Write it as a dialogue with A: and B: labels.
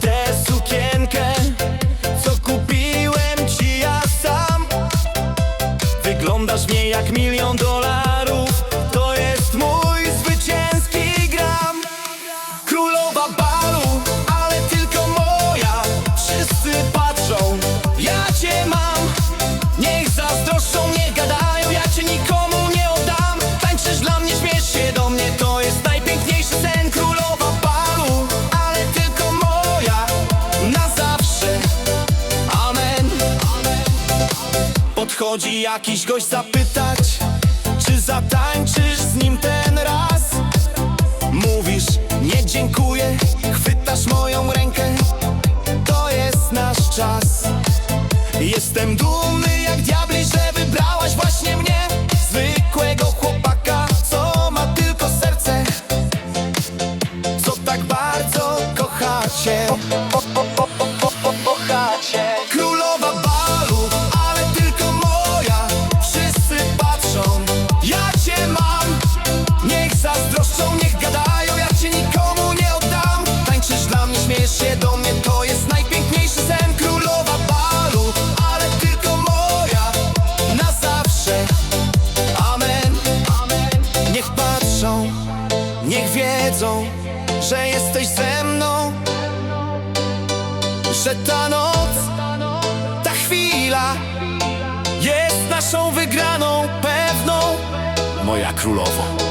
A: tę sukienkę Co kupiłem ci ja sam. Wyglądasz w niej jak milion Podchodzi jakiś gość zapytać Czy zatańczysz z nim ten raz? Mówisz, nie dziękuję Chwytasz moją rękę To jest nasz czas Jestem dumny niech wiedzą Że jesteś ze mną. Że ta noc, ta chwila Jest naszą wygraną pewną. Moja królowo